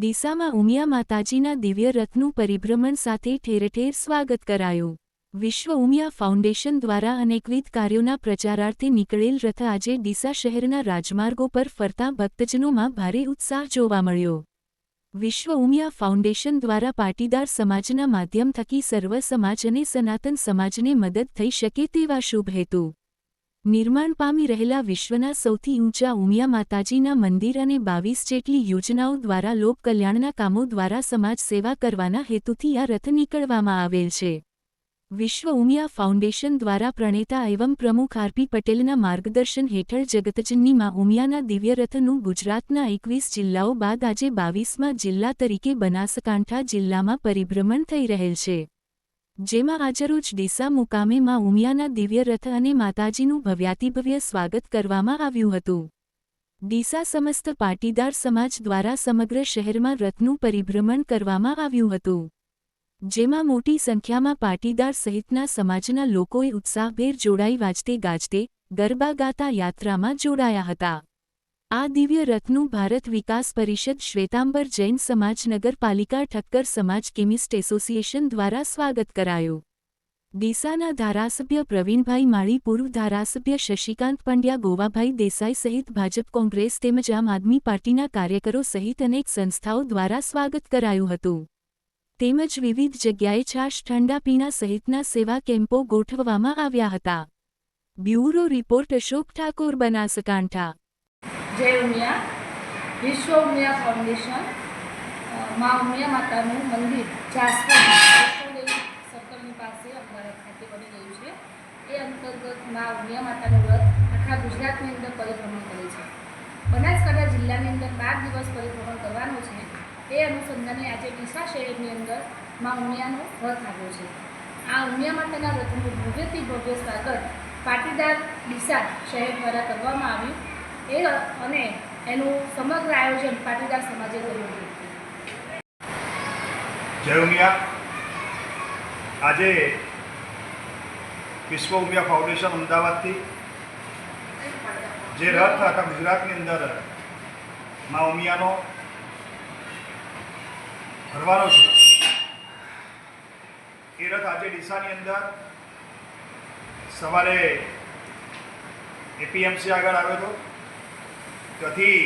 ડીસામાં ઉમિયા માતાજીના દિવ્ય રથનું પરિભ્રમણ સાથે ઠેરઠેર સ્વાગત કરાયું. વિશ્વ ઉમિયા ફાઉન્ડેશન દ્વારા અનેકવિધ કાર્યોના પ્રચારાર્થે નીકળેલ રથ આજે ડીસા શહેરના રાજમાર્ગો પર ફરતા ભક્તજનોમાં ભારે ઉત્સાહ જોવા મળ્યો. વિશ્વ ઉમિયા ફાઉન્ડેશન દ્વારા પાટીદાર સમાજના માધ્યમ થકી સર્વ સમાજ અને સનાતન સમાજને મદદ થઈ શકે તેવા શુભ હેતુ. નિર્માણ પામી રહેલા વિશ્વના સૌથી ઊંચા ઉમિયા માતાજીના મંદિર અને બાવીસ જેટલી યોજનાઓ દ્વારા લોકકલ્યાણના કામો દ્વારા સમાજ સેવા કરવાના હેતુથી આ રથ નીકળવામાં આવેલ છે. વિશ્વ ઉમિયા ફાઉન્ડેશન દ્વારા પ્રણેતા એવં પ્રમુખ આરપી પટેલના માર્ગદર્શન હેઠળ જગતજનનીમાં ઉમિયાના દિવ્યરથનું ગુજરાતના એકવીસ જિલ્લાઓ બાદ આજે બાવીસમાં જિલ્લા તરીકે બનાસકાંઠા જિલ્લામાં પરિભ્રમણ થઈ રહેલ છે. જેમાં આજરોજ ડીસા મુકામે માં ઉમિયાના દિવ્યરથ અને માતાજીનું ભવ્યાતિભવ્ય સ્વાગત કરવામાં આવ્યું હતું. ડીસા સમસ્ત પાટીદાર સમાજ દ્વારા સમગ્ર શહેરમાં રથનું પરિભ્રમણ કરવામાં આવ્યું હતું. જેમાં મોટી સંખ્યામાં પાટીદાર સહિતના સમાજના લોકોએ ઉત્સાહભેર જોડાઈ વાજતે ગાજતે ગરબા ગાતા યાત્રામાં જોડાયા હતા. આ દિવ્ય રથનું ભારત વિકાસ પરિષદ શ્વેતાંબર જૈન સમાજ નગરપાલિકા ઠક્કર સમાજ કેમિસ્ટ એસોસિએશન દ્વારા સ્વાગત કરાયું. ડીસાના ધારાસભ્ય પ્રવીણભાઈ માળી, પૂર્વ ધારાસભ્ય શશિકાંત પંડ્યા, ગોવાભાઈ દેસાઈ સહિત ભાજપ કોંગ્રેસ તેમજ આમ આદમી પાર્ટીના કાર્યકરો સહિત અનેક સંસ્થાઓ દ્વારા સ્વાગત કરાયું હતું. તેમજ વિવિધ જગ્યાએ છાશ ઠંડા પીણા સહિતના સેવા કેમ્પો ગોઠવવામાં આવ્યા હતા. Bureau report Ashok Thakor, Banaskantha. જય ઉમિયા. વિશ્વ ઉમિયા ફાઉન્ડેશન મા ઉમિયા માતાનું મંદિર જાસપુર સર્કલની પાસે અમદાવાદ ખાતે બની ગયું છે. એ અંતર્ગત મા ઉમિયા માતાનું વ્રત આખા ગુજરાતની અંદર પરિભ્રમણ કરે છે. બનાસકાંઠા જિલ્લાની અંદર બાર દિવસ પરિભ્રમણ કરવાનું છે. એ અનુસંધાને આજે ડીસા શહેરની અંદર મા ઉમિયાનો રથ આવ્યો છે. આ ઉમિયા માતાના રથનું ભવ્યથી ભવ્ય સ્વાગત પાટીદાર ડીસા શહેર દ્વારા કરવામાં આવ્યું. એ અને એનું સમગ્ર આયોજન પાટીદાર સમાજે કર્યું હતું. જય ઉમિયા. આજે વિશ્વ ઉમિયા ફાઉન્ડેશન અમદાવાદથી જે રથ આખા ગુજરાતની અંદર મા ઉમિયાનો ભરવાનો છે. એ રથ આજે ડીસાની અંદર સવારે એપીએમસી આગળ આવ્યો હતો. ત્યાંથી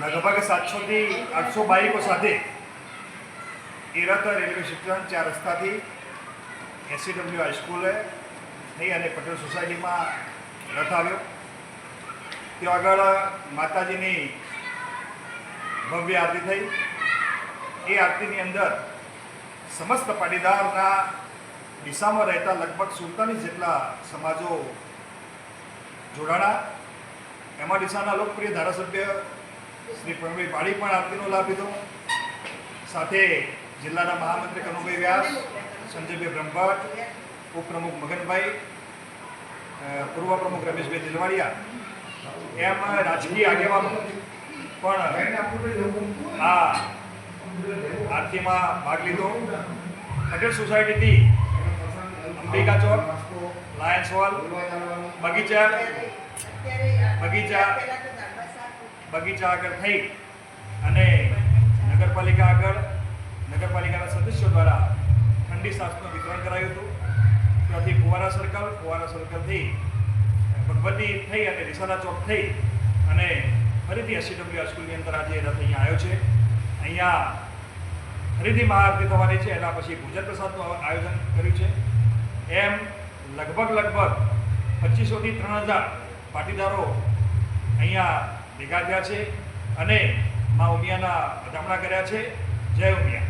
લગભગ સાતસોથી આઠસો બાઇકો સાથે એ રથ રેલવે સ્ટેશન ચાર રસ્તાથી એસસીડબ્લ્યુ હાઈસ્કૂલે થઈ અને પટેલ સોસાયટીમાં રથ આવ્યો. ત્યાં આગળ માતાજીની ભવ્ય આરતી થઈ. એ આરતીની અંદર સમસ્ત પાટીદારના દિશામાં રહેતા લગભગ સુડતાલીસ જેટલા સમાજો જોડાણા. એમાં ડીસાના લોકપ્રિય ધારાસભ્ય શ્રી પ્રવીણભાઈ પાડી પણ આરતીનો લાભ લીધો. સાથે જિલ્લાના મહામંત્રી કનુભાઈ વ્યાસ, સંજયભાઈ બ્રહ્મભટ્ટ, ઉપપ્રમુખ મગનભાઈ પૂર્વ પ્રમુખ રમેશભાઈ દિલવાડિયા, એમ રાજકીય આગેવાનો પણ આ આરતીમાં ભાગ લીધો. પટેલ સોસાયટીથી અંબિકા ચોક લાયન્સ હોલ, બગીચા બગીચા બગીચા આગળ થઈ અને નગરપાલિકા આગળ, નગરપાલિકાના સદસ્યો દ્વારા ઠંડી સાસનું વિતરણ કરાયું હતું. ત્યાંથી ફુવારા સર્કલ, ફુવારા સર્કલથી ભગવતી થઈ અને રિસાલા ચોક થઈ અને ફરીથી એસસીડબ્લ્યુ હાઈસ્કૂલની અંદર આજે રથ અહીંયા આવ્યો છે. અહીંયા ફરીથી મહાઆરતી થવાની છે, એના પછી ભોજન પ્રસાદનું આયોજન કર્યું છે. એમ લગભગ લગભગ પચીસોથી ત્રણ હજાર પાટીદારો અહીંયા ભેગા થયા છે અને મા ઉમિયાના વધામણા કર્યા છે. જય ઉમિયા.